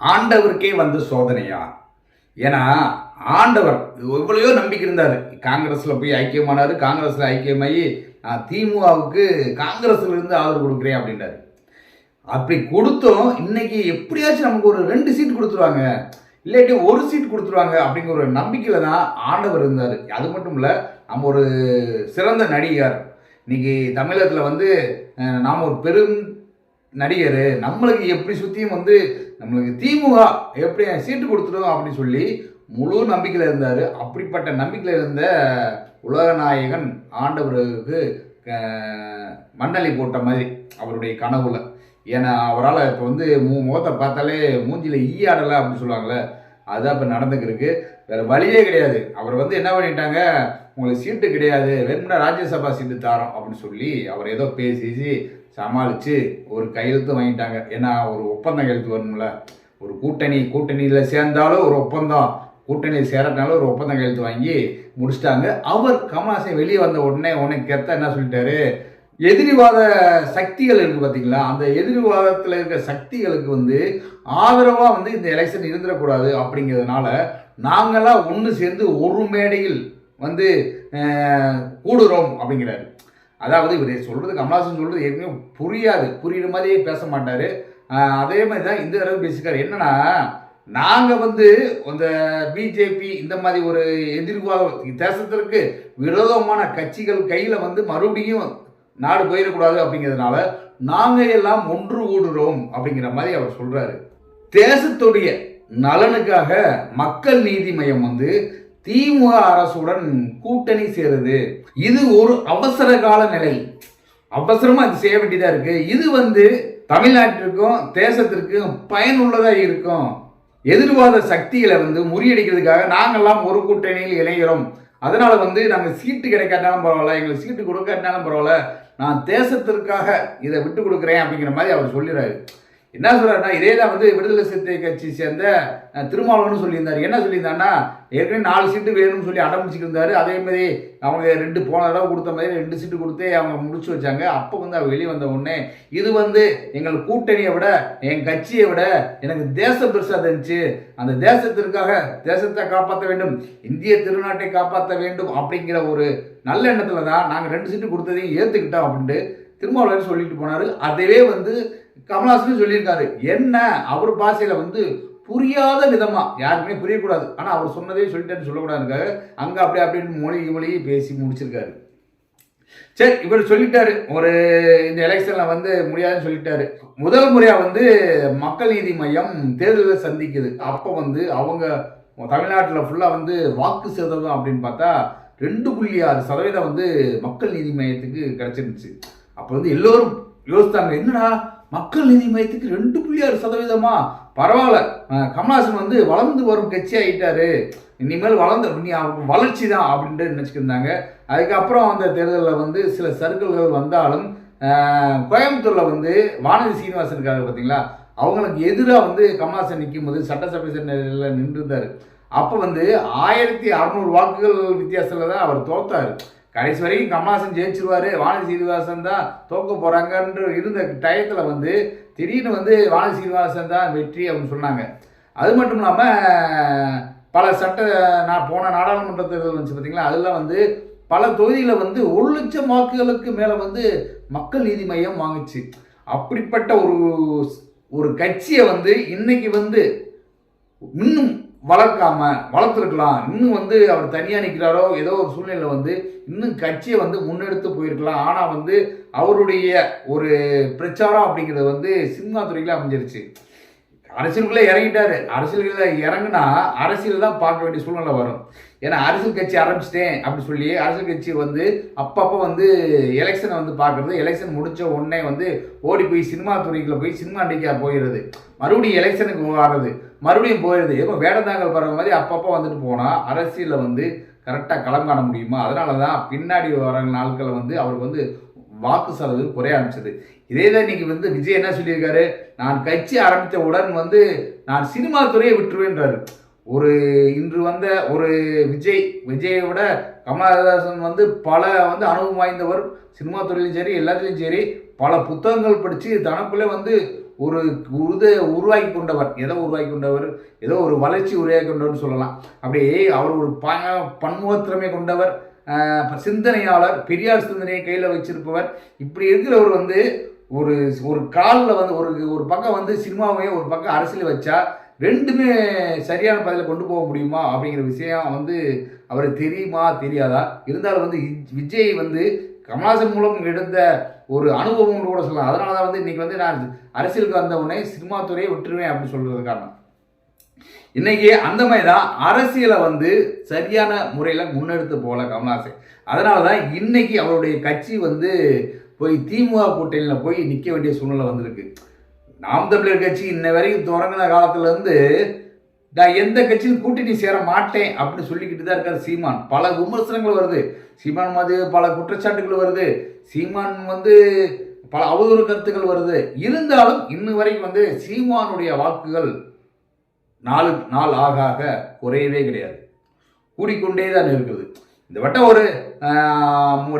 ஆண்டவருக்கே வந்த சோதனையா? ஏன்னா ஆண்டவர் எவ்வளையோ நம்பிக்கை இருந்தார். காங்கிரஸில் போய் ஐக்கியமானார் காங்கிரஸில் ஐக்கியமாகி நான் திமுகவுக்கு காங்கிரஸில் இருந்து ஆதரவு கொடுக்குறேன் அப்படின்றாரு. அப்படி கொடுத்தோம் இன்னைக்கு எப்படியாச்சும் நமக்கு ஒரு ரெண்டு சீட் கொடுத்துருவாங்க. இல்லாட்டி ஒரு சீட் கொடுத்துருவாங்க அப்படிங்கிற ஒரு நம்பிக்கையில் தான் ஆண்டவர் இருந்தார். அது மட்டும் இல்லை நம்ம ஒரு சிறந்த நடிகர். இன்னைக்கு தமிழகத்தில் வந்து நாம் ஒரு பெரும் நடிகர் நம்மளுக்கு எப்படி சுற்றியும் வந்து நம்மளுக்கு திமுக எப்படி சீட்டு கொடுத்துடும் அப்படின்னு சொல்லி முழு நம்பிக்கையில் இருந்தார். அப்படிப்பட்ட நம்பிக்கையில் இருந்த உலகநாயகன் ஆண்டவருக்கு மண்டலி போட்ட மாதிரி அவருடைய கனவுல. ஏன்னா அவரால் இப்போ வந்து மூ முகத்தை பார்த்தாலே மூஞ்சில ஈயாடலை அப்படின்னு சொல்லுவாங்கள்ல அதுதான் இப்போ நடந்துக்கிருக்கு வேறு வழியே கிடையாது. அவர் வந்து என்ன பண்ணிட்டாங்க உங்களுக்கு சீட்டு கிடையாது வேணும்னா ராஜ்யசபா சீட்டு தாரோம் அப்படின்னு சொல்லி அவர் ஏதோ பேசி சமாளித்து ஒரு கையெழுத்து வாங்கிட்டாங்க. ஏன்னா ஒரு ஒப்பந்தம் கையெழுத்து வரணும்ல ஒரு கூட்டணி கூட்டணியில் சேர்ந்தாலும் ஒரு ஒப்பந்தம் கூட்டணியில் சேரனாலும் ஒரு ஒப்பந்தம் கையெழுத்து வாங்கி முடிச்சிட்டாங்க. அவர் கமலாசன் வெளியே வந்த உடனே உடனே கெத்த என்ன சொல்லிட்டாரு? எதிரிவாத சக்திகள் இருக்குது பார்த்தீங்களா அந்த எதிரிவாதத்தில் இருக்க சக்திகளுக்கு வந்து ஆதரவாக வந்து இந்த எலெக்ஷன் இருந்துடக்கூடாது அப்படிங்கிறதுனால நாங்களாம் ஒன்று சேர்ந்து ஒரு மேடையில் வந்து கூடுறோம் அப்படிங்கிறாரு. அதாவது இவர் சொல்கிறது கமலாசன் சொல்கிறது ஏற்கனவே புரியாது. புரியுற மாதிரியே பேச மாட்டார். அதே மாதிரி தான் இந்த தடவை பேசிக்கார் என்னன்னா நாங்கள் வந்து இந்த பிஜேபி இந்த மாதிரி ஒரு எதிர்வாக தேசத்திற்கு விரோதமான கட்சிகள் கையில் வந்து மறுபடியும் நாடு போயிடக்கூடாது அப்படிங்கிறதுனால நாங்கள் எல்லாம் ஒன்று கூடுறோம் அப்படிங்கிற மாதிரி அவர் சொல்கிறாரு தேசத்துடைய நலனுக்காக மக்கள் நீதி மையம் வந்து திமுக அரசுடன் கூட்டணி சேருது. இது ஒரு அவசர கால நிலை. அவசரமா அது செய்ய வேண்டியதா இருக்கு. இது வந்து தமிழ்நாட்டிற்கும் தேசத்திற்கும் பயனுள்ளதா இருக்கும். எதிர்வாத சக்திகளை வந்து முறியடிக்கிறதுக்காக நாங்கெல்லாம் ஒரு கூட்டணியில் இணைகிறோம். அதனால வந்து நாங்கள் சீட்டு கிடைக்காட்டாலும் பரவாயில்ல எங்களுக்கு சீட்டு கொடுக்காட்டாலும் பரவாயில்ல. நான் தேசத்திற்காக இதை விட்டு கொடுக்குறேன் அப்படிங்கிற மாதிரி அவர் சொல்லிடுறாரு. என்ன சொல்றாருன்னா இதே தான் வந்து விடுதலை சிறுத்தை கட்சி சேர்ந்த திருமாவளவன் சொல்லியிருந்தார். என்ன சொல்லியிருந்தாருன்னா ஏற்கனவே நாலு சீட்டு வேணும்னு சொல்லி அடம்பிச்சுட்டு அதே மாதிரி அவங்க ரெண்டு போன தடவை கொடுத்த மாதிரி ரெண்டு சீட்டு கொடுத்தே அவங்க முடிச்சு வச்சாங்க. அப்போ வந்து அவங்க வெளியே வந்த உடனே இது வந்து எங்கள் கூட்டணியை விட என் கட்சியை விட எனக்கு தேசம் பெருசாக இருந்துச்சு அந்த தேசத்திற்காக தேசத்தை காப்பாற்ற வேண்டும் இந்திய திருநாட்டை காப்பாற்ற வேண்டும் அப்படிங்கிற ஒரு நல்ல எண்ணத்தில் தான் நாங்கள் ரெண்டு சீட்டு கொடுத்ததையும் ஏற்றுக்கிட்டோம் அப்படின்ட்டு திருமாவளவன் சொல்லிட்டு போனார். அதுவே வந்து கமல்ஹாசனும் சொல்லியிருக்காரு. என்ன? அவர் பாஷையில் வந்து புரியாத விதமா. யாருக்குமே புரியக்கூடாது. ஆனால் அவர் சொன்னதே சொல்லிட்டேன்னு சொல்லக்கூடாதுங்க. அங்கே அப்படி அப்படின்னு மொழி மொழி பேசி முடிச்சிருக்காரு. சரி இவர் சொல்லிட்டாரு. ஒரு இந்த எலெக்ஷன்ல வந்து முடியாதுன்னு சொல்லிட்டாரு. முதல் முறையா வந்து மக்கள் நீதி மையம் தேர்தலை சந்திக்குது. அப்போ வந்து அவங்க தமிழ்நாட்டில் ஃபுல்லாக வந்து வாக்கு சதவீதம் அப்படின்னு பார்த்தா ரெண்டு புள்ளி ஆறு சதவீதம் வந்து மக்கள் நீதி மையத்துக்கு கிடைச்சிருந்துச்சு. அப்போ வந்து எல்லோரும் யோசித்தாங்க என்னடா? மக்கள் நீதி மையத்துக்கு ரெண்டு புள்ளி ஆறு சதவீதமா? பரவாயில்ல. கமல்ஹாசன் வந்து வளர்ந்து வரும் கட்சி ஆகிட்டாரு இனிமேல் வளர்ந்த நீ அவருக்கு வளர்ச்சி தான் அப்படின்ட்டு நினச்சிக்கிருந்தாங்க. அதுக்கப்புறம் அந்த தேர்தலில் வந்து சில சர்க்கிள்கள் வந்தாலும் கோயம்புத்தூரில் வந்து வானதி சீனிவாசன் இருக்காரு பார்த்தீங்களா அவங்களுக்கு எதிராக வந்து கமல்ஹாசன் நிற்கும் போது சட்டசபை சென்னையில் நின்றுருந்தார். அப்போ வந்து ஆயிரத்தி அறநூறு வாக்குகள் வித்தியாசத்தில் தான் அவர் தோத்தார். கடைசி வரைக்கும் கமல்ஹாசன் ஜெயிச்சிருவாரு வானதி சீனிவாசன் தான் தோக்க போகிறாங்கன்ற இருந்த டயத்தில் வந்து திடீர்னு வந்து வானதி சீனிவாசன் தான் வெற்றி அப்படின்னு சொன்னாங்க. அது மட்டும் இல்லாமல் பல சட்ட நான் போன நாடாளுமன்ற தேர்தல் வந்துச்சு பார்த்தீங்களா அதில் வந்து பல தொகுதியில் வந்து ஒரு லட்சம் வாக்குகளுக்கு மேலே வந்து மக்கள் நீதி மையம் வாங்குச்சு. அப்படிப்பட்ட ஒரு ஒரு கட்சியை வந்து இன்னைக்கு வந்து இன்னும் வளர்க்காம வளர்த்துருக்கலாம். இன்னும் வந்து அவர் தனியாக நிற்கிறாரோ ஏதோ ஒரு சூழ்நிலை வந்து இன்னும் கட்சியை வந்து முன்னெடுத்து போயிருக்கலாம். ஆனால் வந்து அவருடைய ஒரு பிரச்சாரம் அப்படிங்கிறது வந்து சினிமாத்துறையில் அமைஞ்சிருச்சு. அரசியலுக்குள்ளே இறங்கிட்டாரு. அரசியலுக்குள்ள இறங்குனா அரசியல் தான் பார்க்க வேண்டிய சூழ்நிலை வரும். ஏன்னா அரசியல் கட்சி ஆரம்பிச்சிட்டேன் அப்படி சொல்லி அரசியல் கட்சி வந்து அப்பப்போ வந்து எலெக்ஷனை வந்து பார்க்குறது எலெக்ஷன் முடிச்ச உடனே வந்து ஓடி போய் சினிமா துறைக்குள்ளே போய் சினிமா நடிக்க போயிடுது மறுபடியும் எலெக்ஷனுக்கு வர்றது. மறுபடியும் போயிடுது இப்போ வேடந்தாங்கல் பறவை மாதிரி அப்பப்போ வந்துட்டு போனால் அரசியலில் வந்து கரெக்டாக களம் காண முடியுமா? அதனால தான் பின்னாடி வர நாட்களை வந்து அவருக்கு வந்து வாக்கு செலவு குறைய ஆரம்பிச்சது. இதே தான் இன்னைக்கு வந்து விஜய் என்ன சொல்லியிருக்காரு? நான் கட்சி ஆரம்பித்த உடன் வந்து நான் சினிமா துறையை விட்டுருவேன்றாரு. ஒரு இன்று வந்த ஒரு விஜய் விஜயை விட கமலஹாசன் வந்து பல வந்து அனுபவம் வாய்ந்தவர். சினிமா துறையிலும் சரி எல்லாத்துலேயும் சரி பல புத்தகங்கள் படித்து தனக்குள்ளே வந்து ஒரு உருத உருவாக்கி கொண்டவர். எதை உருவாக்கி கொண்டவர்? ஏதோ ஒரு வளர்ச்சி உருவாக்கி கொண்டவர்னு சொல்லலாம். அப்படியே அவர் ஒரு ப பன்முகத்திறமை கொண்டவர். சிந்தனையாளர் பெரியார் சிந்தனையை கையில் வச்சிருப்பவர். இப்படி இருக்கிறவர் வந்து ஒரு ஒரு காலில் வந்து ஒரு ஒரு பக்கம் வந்து சினிமாவையும் ஒரு பக்கம் அரசியல் வச்சா ரெண்டுமே சரியான பதிலை கொண்டு போக முடியுமா அப்படிங்கிற விஷயம் வந்து அவருக்கு தெரியுமா தெரியாதா? இருந்தாலும் வந்து விஜய் வந்து கமலாசன் மூலம் எடுத்த ஒரு அனுபவம்னு கூட சொல்லலாம். அதனால தான் வந்து இன்றைக்கி வந்து நான் அரசியலுக்கு வந்த உடனே சினிமா துறையை விட்டுருவேன் அப்படின்னு சொல்கிறது காரணம் இன்னைக்கு அந்த மாதிரி தான் அரசியலை வந்து சரியான முறையில் முன்னெடுத்து போகல கமல்ஹாசன். அதனால தான் இன்னைக்கு அவருடைய கட்சி வந்து போய் திமுக கூட்டணியில் போய் நிற்க வேண்டிய சூழ்நிலை வந்திருக்கு. நாம் தமிழர் கட்சி இன்ன வரைக்கும் தொடங்கின காலத்துலேருந்து நான் எந்த கட்சியும் கூட்டணி சேர மாட்டேன் அப்படின்னு சொல்லிக்கிட்டு தான் இருக்கார் சீமான். பல விமர்சனங்கள் வருது. சீமான் மீது பல குற்றச்சாட்டுகள் வருது. சீமான் வந்து பல அவதூறு கருத்துக்கள் வருது. இருந்தாலும் இன்னும் வரைக்கும் வந்து சீமானுடைய வாக்குகள் நாலு நாள் ஆக ஆக குறையவே கிடையாது. கூடிக்கொண்டே தான் இருக்குது. இந்த வட்டம் ஒரு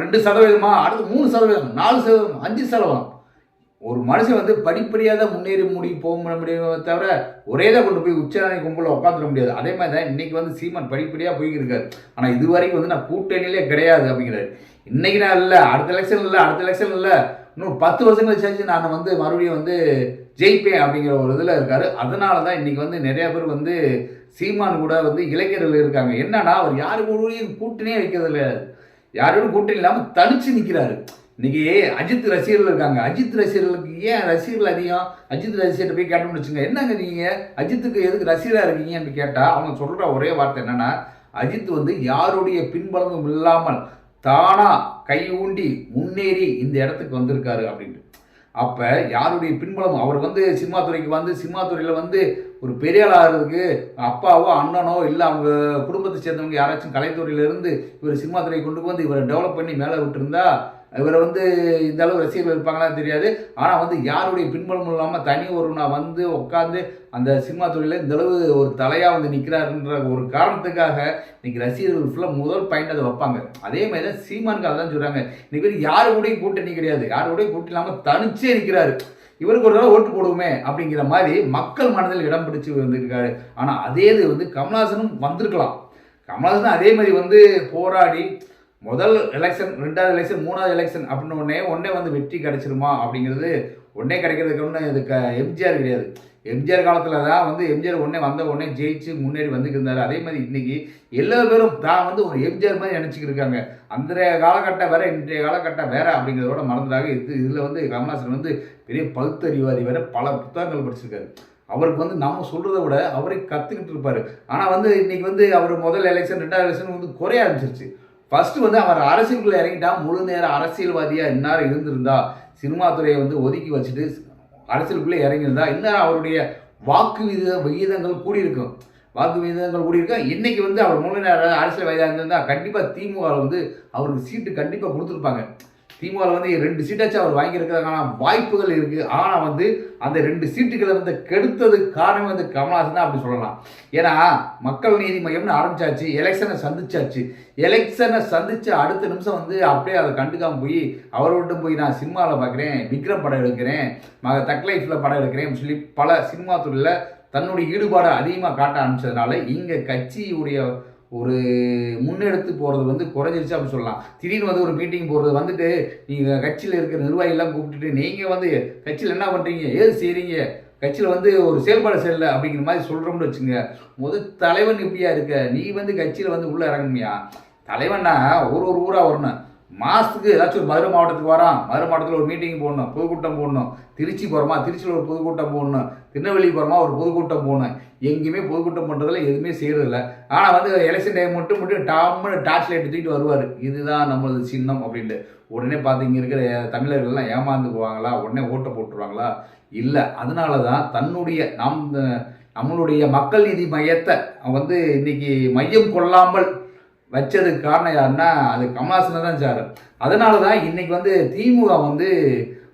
ரெண்டு சதவீதமா அடுத்து மூணு சதவீதம் நாலு சதவீதம் அஞ்சு சதவீதம். ஒரு மனுஷன் வந்து படிப்படியாக தான் முன்னேறி முடி போக முடியுமே தவிர ஒரே தான் கொண்டு போய் உச்சராணி கும்பலில் உட்காந்துட முடியாது. அதே மாதிரி தான் இன்றைக்கி வந்து சீமான் படிப்படியாக போய்க்கிருக்காரு ஆனால் இது வரைக்கும் வந்து நான் கூட்டணியிலே கிடையாது அப்படிங்கிறாரு. இன்றைக்கி நான் இல்லை அடுத்த எலெக்ஷன் இல்லை அடுத்த எலெக்ஷன் இல்லை. இன்னும் பத்து வருஷம் கழிச்சாச்சு நான் வந்து மறுபடியும் வந்து ஜெயிப்பேன் அப்படிங்கிற ஒரு இதில் இருக்காரு. அதனால தான் இன்னைக்கு வந்து நிறைய பேர் வந்து சீமான் கூட வந்து இளைஞர்கள் இருக்காங்க. என்னன்னா அவர் யாரு கூடயும் கூட்டணியே வைக்கிறது கிடையாது யாரோட கூட்டணி இல்லாமல் தனிச்சு நிற்கிறாரு இன்னைக்கு அஜித் ரசிகர்கள் இருக்காங்க. அஜித் ரசிகர்களுக்கு ஏன் ரசிகர்கள் அதிகம்? அஜித் ரசிகர்கிட்ட போய் கேட்டோம்னு வச்சுங்க என்னங்க நீங்கள் அஜித்துக்கு எதுக்கு ரசிகராக இருக்கீங்கன்னு கேட்டால் அவங்க சொல்கிற ஒரே வார்த்தை என்னன்னா அஜித் வந்து யாருடைய பின்பலமும் இல்லாமல் தானா கை ஊண்டி முன்னேறி இந்த இடத்துக்கு வந்திருக்காரு அப்படின்ட்டு. அப்போ யாருடைய பின்பலம்? அவர் வந்து சிம்மாத்துறைக்கு வந்து சிம்மாத்துறையில் வந்து ஒரு பெரிய ஆகிறதுக்கு அப்பாவோ அண்ணனோ இல்லை அவங்க குடும்பத்தை சேர்ந்தவங்க யாராச்சும் கலைத்துறையில இருந்து இவர் சிம்மாத்துறையை கொண்டு வந்து இவரை டெவலப் பண்ணி மேலே விட்டுருந்தா இவரை வந்து இந்த அளவு ரசிகர்கள் இருப்பாங்களா தெரியாது. ஆனால் வந்து யாருடைய பின்பலம் இல்லாமல் தனி ஒருவனா வந்து உட்காந்து அந்த சினிமா துறையில் இந்த அளவு ஒரு தலையாக வந்து நிற்கிறாருன்ற ஒரு காரணத்துக்காக இன்னைக்கு ரசிகர்கள் ஃபுல்லாக முதல் பாயிண்ட் அதை வைப்பாங்க. அதே மாதிரி தான் சீமான்காக தான் சொல்கிறாங்க இன்னைக்கு பேர் யாரு கூடயும் கூட்டணி கிடையாது. யாரு கூடயும் கூட்டணி இல்லாமல் தனிச்சே நிற்கிறாரு இவருக்கு ஒரு தடவை ஓட்டு போடுவோமே அப்படிங்கிற மாதிரி மக்கள் மனதில் இடம் பிடிச்சி வந்திருக்காரு. ஆனால் அதே இது வந்து கமல்ஹாசனும் வந்திருக்கலாம். கமல்ஹாசன் அதே மாதிரி வந்து போராடி முதல் எலெக்ஷன் ரெண்டாவது எலெக்ஷன் மூணாவது எலெக்ஷன் அப்படின்னு உடனே உடனே வந்து வெற்றி கிடைச்சிருமா அப்படிங்கிறது உடனே கிடைக்கிறதுக்கு ஒன்று இது க எம்ஜிஆர் கிடையாது. எம்ஜிஆர் காலத்தில் தான் வந்து எம்ஜிஆர் உடனே வந்த உடனே ஜெயிச்சு முன்னேறி வந்துக்கிருந்தார். அதே மாதிரி இன்னைக்கு எல்லா பேரும் தான் வந்து ஒரு எம்ஜிஆர் மாதிரி நினச்சிக்கிட்டு இருக்காங்க. அந்த காலகட்டம் வேற இன்றைய காலகட்டம் வேற அப்படிங்கிறதோட மறந்துடாக இது இதில் வந்து கமல்ஹாசன் வந்து பெரிய பகுத்தறிவாதி வேற பல புத்தகங்கள் படிச்சிருக்காரு. அவருக்கு வந்து நம்ம சொல்கிறத விட அவரே கற்றுக்கிட்டு இருப்பார். ஆனால் வந்து இன்னைக்கு வந்து அவர் முதல் எலெக்ஷன் ரெண்டாவது எலெக்ஷன் வந்து குறைய ஆரம்பிச்சிருச்சு. ஃபஸ்ட்டு வந்து அவர் அரசியலுக்குள்ளே இறங்கிட்டா முழு நேர அரசியல்வாதியாக இந்நேரம் இருந்திருந்தா சினிமா துறையை வந்து ஒதுக்கி வச்சுட்டு அரசியலுக்குள்ளே இறங்கியிருந்தா இந்நேரம் அவருடைய வாக்கு விகித விகிதங்கள் கூடியிருக்கும். வாக்கு விகிதங்கள் கூடியிருக்கா? இன்றைக்கி வந்து அவர் முழு நேர அரசியல்வாதியாக இருந்திருந்தா கண்டிப்பாக திமுகவில் வந்து அவருக்கு சீட்டு கண்டிப்பாக கொடுத்துருப்பாங்க. திமுகவில் வந்து ரெண்டு சீட்டாச்சும் அவர் வாங்கியிருக்கிறதுக்கான வாய்ப்புகள் இருக்குது ஆனால் வந்து அந்த ரெண்டு சீட்டுகளை வந்து கெடுத்தது காரணம் வந்து கமல்ஹாசன் தான் அப்படி சொல்லலாம். ஏன்னா மக்கள் நீதி மையம்னு ஆரம்பிச்சாச்சு எலெக்ஷனை சந்திச்சாச்சு. எலெக்ஷனை சந்தித்த அடுத்த நிமிஷம் வந்து அப்படியே அதை கண்டுக்காமல் போய் அவரோட போய் நான் சினிமாவில் பார்க்குறேன் விக்ரம் படம் எடுக்கிறேன் மக தக் லைஃப்பில் படம் எடுக்கிறேன் சொல்லி பல சினிமா துறையில் தன்னுடைய ஈடுபாடை அதிகமாக காட்ட ஆரம்பிச்சதுனால இங்கே கட்சியுடைய ஒரு முன்னெடுத்து போகிறது வந்து குறைஞ்சிருச்சு அப்படின்னு சொல்லலாம். திடீர்னு வந்து ஒரு மீட்டிங் போகிறது வந்துட்டு நீங்கள் கட்சியில் இருக்கிற நிர்வாகிகள்லாம் கூப்பிட்டுட்டு நீங்கள் வந்து கட்சியில் என்ன பண்ணுறீங்க ஏது செய்கிறீங்க கட்சியில் வந்து ஒரு செயல்பாடு செய்யலை அப்படிங்கிற மாதிரி சொல்கிறோம்னு வச்சுங்க. முத தலைவன் இப்படியா இருக்க? நீ வந்து கட்சியில் வந்து உள்ளே இறங்கணுமியா? தலைவன்னா ஒரு ஒரு ஊராக வரணும். மாதத்துக்கு ஏதாச்சும் ஒரு மதுரை மாவட்டத்துக்கு வரான் மதுரை மாவட்டத்தில் ஒரு மீட்டிங் போடணும் பொதுக்கூட்டம் போடணும். திருச்சி போகிறோமா திருச்சியில் ஒரு பொதுக்கூட்டம் போடணும். திருநெல்வேலி போகிறோமா ஒரு பொதுக்கூட்டம் போகணும் எங்கேயுமே பொதுக்கூட்டம் பண்ணுறதுல எதுவுமே செய்கிறதில்ல ஆனால் வந்து எலெக்ஷன் டைம் மட்டும் மட்டும் டாம்னு டார்ச் லைட் தூக்கிட்டு வருவார். இதுதான் நம்மளது சின்னம் அப்படின்ட்டு. உடனே பார்த்து இங்கே இருக்கிற தமிழர்கள்லாம் ஏமாந்து போவாங்களா? உடனே ஓட்டை போட்டுருவாங்களா? இல்லை. அதனால தான் தன்னுடைய நம் நம்மளுடைய மக்கள் நீதி மையத்தை வந்து இன்னைக்கு மையம் கொள்ளாமல் வச்சதுக்கு காரணம் யாருன்னா அது கமலாசனை தான் சார். அதனால தான் இன்னைக்கு வந்து திமுக வந்து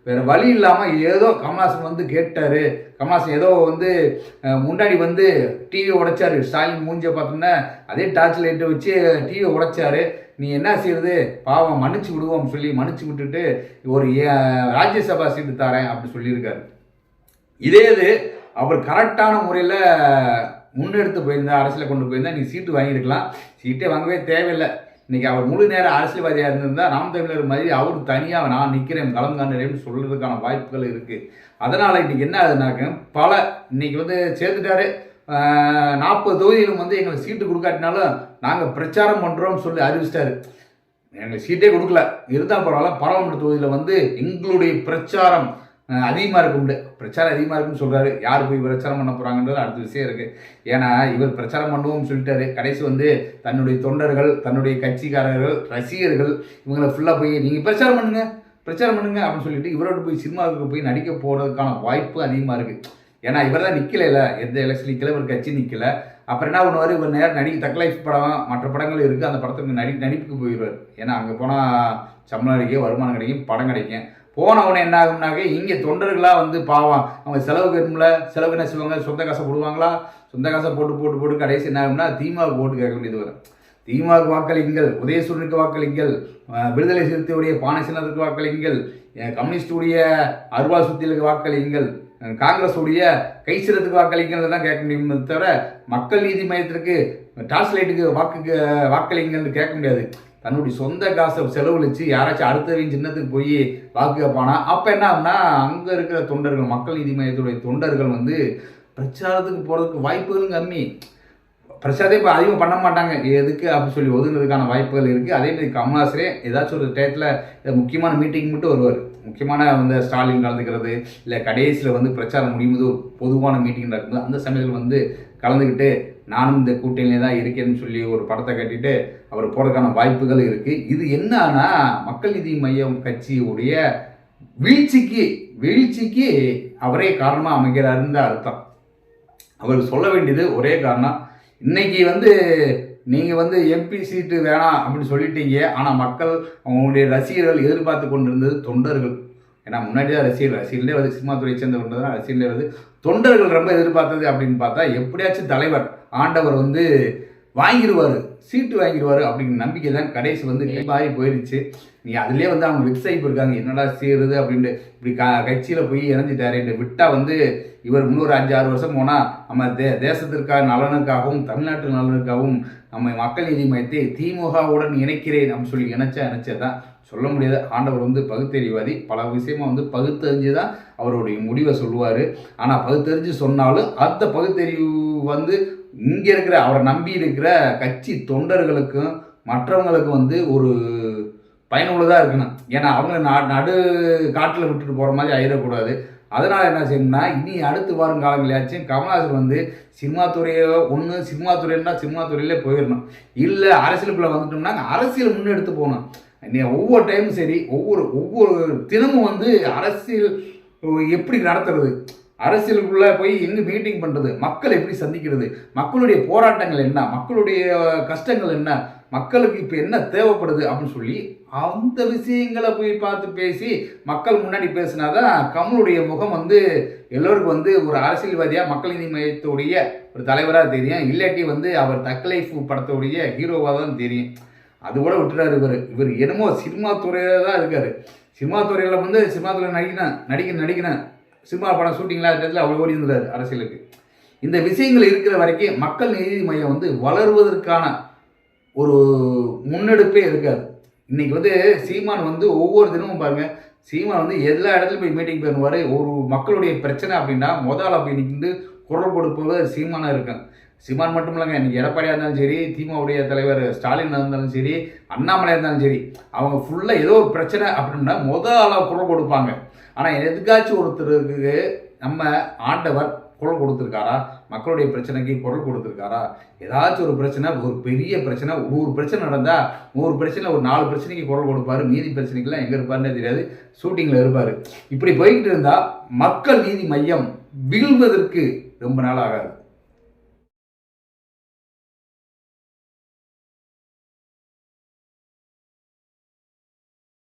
வேறு வழி இல்லாமல் ஏதோ கமலாசன் வந்து கேட்டார். கமலாசன் ஏதோ வந்து முன்னாடி வந்து டிவி உடைச்சாரு. ஸ்டாலின் மூஞ்ச பார்த்தோம்னா அதே டார்ச் லைட்டை வச்சு டிவியை உடைச்சாரு. நீ என்ன செய்யறது பாவம் மன்னிச்சு விடுவோம் சொல்லி மன்னிச்சு விட்டுட்டு ஒரு ஏ- ராஜ்யசபா சீட்டு தரேன் அப்படி சொல்லியிருக்காரு. இதே இது அவர் கரெக்டான முறையில் முன்னெடுத்து போயிருந்தா அரசியலை கொண்டு போயிருந்தா நீ சீட்டு வாங்கியிருக்கலாம். சீட்டே வாங்கவே தேவையில்லை. இன்னைக்கு அவர் முழு நேர அரசியல்வாதியாக இருந்திருந்தா நாம் தமிழர் மாதிரி அவர் தனியாக நான் நிற்கிறேன் களம் காண்கிறேன்னு வாய்ப்புகள் இருக்குது அதனால் இன்னைக்கு என்ன ஆகுதுனாக்க பல இன்னைக்கு வந்து சேர்த்துட்டாரு நாற்பது தொகுதியிலும் வந்து எங்களுக்கு சீட்டு கொடுக்காட்டினாலும் நாங்கள் பிரச்சாரம் பண்ணுறோம்னு சொல்லி அறிவிச்சிட்டாரு. எங்களுக்கு சீட்டே கொடுக்கல. இருந்தால் பரவாயில்ல பாராளுமன்ற தொகுதியில் வந்து எங்களுடைய பிரச்சாரம் அதிகமாக இருக்கும்னு பிரச்சாரம் அதிகமாக இருக்குன்னு சொல்கிறாரு யார் போய் பிரச்சாரம் பண்ண போகிறாங்கன்றது அடுத்த விஷயம் இருக்குது ஏன்னா இவர் பிரச்சாரம் பண்ணுவோம்னு சொல்லிட்டாரு. கடைசி வந்து தன்னுடைய தொண்டர்கள் தன்னுடைய கட்சிக்காரர்கள் ரசிகர்கள் இவங்களை ஃபுல்லாக போய் நீங்கள் பிரச்சாரம் பண்ணுங்க பிரச்சாரம் பண்ணுங்க அப்படின்னு சொல்லிட்டு இவரோட போய் சினிமாவுக்கு போய் நடிக்க போகிறதுக்கான வாய்ப்பு அதிகமாக இருக்குது ஏன்னா இவர் தான் நிற்கல எந்த எலெக்ஷன் நிற்கல இவர் கட்சி நிற்கல அப்புறம் என்ன பண்ணுவார்? இவர் நேரம் நடிக்க தக்க லைஃப் படம் மற்ற படங்கள் இருக்குது அந்த படத்துக்கு நடி நடிப்புக்கு போயிடுவார். ஏன்னா அங்கே போனால் சம்பளம் கிடைக்கும் வருமானம் கிடைக்கும் படம் கிடைக்கும். போனவனே என்ன ஆகும்னாக்க இங்கே தொண்டர்களாக வந்து பாவம். அவங்க செலவு வேணும்ல செலவு என்ன செய்வாங்க? சொந்த காசை போடுவாங்களா? சொந்த காசை போட்டு போட்டு போட்டு கடைசி என்ன ஆகும்னா திமுக போட்டு கேட்க வேண்டியது வரும். திமுக வாக்களிங்கள் உதயசூரனுக்கு வாக்களிங்கள் விடுதலை சிறுத்தையுடைய பானை வாக்களிங்கள் கம்யூனிஸ்டுடைய அருவா சுத்தியலுக்கு வாக்களிங்கள் காங்கிரஸுடைய கை வாக்களிங்கள் தான் கேட்க முடியுமே தவிர மக்கள் நீதி மையத்திற்கு டார்ச் லைட்டுக்கு வாக்கு வாக்களிங்கன்னு கேட்க முடியாது. தன்னுடைய சொந்த காசை செலவழித்து யாராச்சும் அடுத்தவங்க சின்னத்துக்கு போய் வாக்கு கேட்பானா அப்போ என்ன ஆகுனா அங்கே இருக்கிற தொண்டர்கள் மக்கள் நீதி மையத்துடைய தொண்டர்கள் வந்து பிரச்சாரத்துக்கு போகிறதுக்கு வாய்ப்புகளும் கம்மி. பிரச்சாரத்தை இப்போ அதிகம் பண்ண மாட்டாங்க. எதுக்கு அப்படின்னு சொல்லி ஒதுங்கிறதுக்கான வாய்ப்புகள் இருக்குது அதே மாதிரி கமலாசரே ஏதாச்சும் ஒரு டயத்தில் முக்கியமான மீட்டிங் மட்டும் வருவார். முக்கியமான வந்து ஸ்டாலின் கலந்துக்கிறது இல்லை கடைசியில் வந்து பிரச்சாரம் முடியும்போது ஒரு பொதுவான மீட்டிங் நடக்கும்போது அந்த சமயத்தில் வந்து கலந்துக்கிட்டு நானும் இந்த கூட்டணியிலே தான் இருக்கேன்னு சொல்லி ஒரு படத்தை கட்டிட்டு அவர் போகிறதுக்கான வாய்ப்புகள் இருக்குது இது என்னன்னா மக்கள் நீதி மையம் கட்சியுடைய வீழ்ச்சிக்கு வீழ்ச்சிக்கு அவரே காரணமாக அமைகிறாருன்னு தான் அர்த்தம். அவர் சொல்ல வேண்டியது ஒரே காரணம். இன்னைக்கு வந்து நீங்கள் வந்து எம்பி சீட்டு வேணாம் அப்படின்னு சொல்லிட்டீங்க. ஆனால் மக்கள் அவங்களுடைய ரசிகர்கள் எதிர்பார்த்து கொண்டிருந்தது தொண்டர்கள். ஏன்னா முன்னாடி தான் ரசிகர்கள் ரசிகர்களே வந்து சினிமா துறையை கொண்டு தான். ரசிகர்களே வந்து தொண்டர்கள் ரொம்ப எதிர்பார்த்தது அப்படின்னு பார்த்தா எப்படியாச்சும் தலைவர் ஆண்டவர் வந்து வாங்கிடுவார் சீட்டு வாங்கிடுவார் அப்படிங்கிற நம்பிக்கை தான் கடைசி வந்து மாறி போயிடுச்சு நீ அதுலேயே வந்து அவங்க வெப்சைட் இருக்காங்க என்னடா செய்யறது அப்படின்ட்டு. இப்படி க கட்சியில் போய் இறஞ்சிட்டாரு விட்டா வந்து இவர் இன்னொரு அஞ்சு ஆறு வருஷம் போனால் நம்ம தே தேசத்திற்காக நலனுக்காகவும் தமிழ்நாட்டு நலனுக்காகவும் நம்ம மக்கள் நீதி மையத்தை திமுகவுடன் இணைக்கிறேன் அப்படின்னு சொல்லி இணைச்சா இணைச்சதான் சொல்ல முடியாது. ஆண்டவர் வந்து பகுத்தறிவாதி. பல விஷயமா வந்து பகுத்தறிஞ்சு தான் அவருடைய முடிவை சொல்லுவார். ஆனால் பகுத்தறிஞ்சு சொன்னாலும் அந்த பகுத்தறிவு வந்து இங்கே இருக்கிற அவரை நம்பி இருக்கிற கட்சி தொண்டர்களுக்கும் மற்றவங்களுக்கும் வந்து ஒரு பயனுள்ளதாக இருக்கணும். ஏன்னா அவங்க நடு காட்டில் விட்டுட்டு போகிற மாதிரி ஆயிடக்கூடாது. அதனால் என்ன செய்யணும்னா இனி அடுத்து வரும் காலங்களையாச்சும் கமல்ஹாசன் வந்து சினிமா துறையோ ஒன்று சினிமா துறைன்னா சினிமா துறையிலே போயிடணும். இல்லை அரசியலுக்குள்ளே வந்துட்டோம்னா அரசியல் முன்னெடுத்து போகணும். நீ ஒவ்வொரு டைமும் சரி ஒவ்வொரு ஒவ்வொரு தினமும் வந்து அரசியல் எப்படி நடத்துறது? அரசியலுக்குள்ளே போய் எங்கே மீட்டிங் பண்ணுறது மக்களை எப்படி சந்திக்கிறது? மக்களுடைய போராட்டங்கள் என்ன? மக்களுடைய கஷ்டங்கள் என்ன? மக்களுக்கு இப்போ என்ன தேவைப்படுது அப்படின்னு சொல்லி அந்த விஷயங்களை போய் பார்த்து பேசி மக்கள் முன்னாடி பேசினாதான் கமலுடைய முகம் வந்து எல்லோருக்கும் வந்து ஒரு அரசியல்வாதியாக மக்கள் நீதி மையத்துடைய ஒரு தலைவராக தெரியும். இல்லாட்டி வந்து அவர் தக்லைஃப் படத்துடைய ஹீரோவாக தான் தெரியும். அது கூட விட்டுறாரு இவர். இவர் என்னமோ சினிமா துறையில தான் இருக்காரு. சினிமா துறையில் வந்து சினிமா துறையில் நடிக்கணும் நடிக்க நடிக்கிறேன் சினிமா படம் ஷூட்டிங்லாம் இருக்கிறதுல அவ்வளோ ஓடி இருந்தார் அரசியலுக்கு. இந்த விஷயங்கள் இருக்கிற வரைக்கும் மக்கள் நீதி மையம் வந்து வளருவதற்கான ஒரு முன்னெடுப்பே இருக்காது. இன்றைக்கி வந்து சீமான் வந்து ஒவ்வொரு தினமும் பாருங்கள் சீமான் வந்து எல்லா இடத்துலையும் போய் மீட்டிங் பண்ணுவார். ஒரு மக்களுடைய பிரச்சனை அப்படின்னா முதல்ல போய் நின்று குரல் கொடுப்பவர் சீமானாக இருக்காங்க. சீமான் மட்டும் இல்லைங்க இன்றைக்கி எடப்பாடியாக இருந்தாலும் சரி திமுகவுடைய தலைவர் ஸ்டாலின் இருந்தாலும் சரி அண்ணாமலையாக இருந்தாலும் சரி அவங்க ஃபுல்லாக ஏதோ ஒரு பிரச்சனை அப்படின்னா முதல் ஆளாக குரல் கொடுப்பாங்க. ஆனால் எதுக்காச்சும் ஒருத்தருக்கு நம்ம ஆண்டவர் குரல் கொடுத்துருக்காரா? மக்களுடைய பிரச்சனைக்கு குரல் கொடுத்துருக்காரா? ஏதாச்சும் ஒரு பிரச்சனை ஒரு பெரிய பிரச்சனை நூறு பிரச்சனை நடந்தால் நூறு பிரச்சனை ஒரு நாலு பிரச்சனைக்கு குரல் கொடுப்பாரு. மீதி பிரச்சனைக்கெல்லாம் எங்கே இருப்பாருன்னே தெரியாது. ஷூட்டிங்கில் இருப்பார். இப்படி போய்கிட்டு இருந்தால் மக்கள் நீதி மையம் வீழ்வதற்கு ரொம்ப நாள் ஆகாது.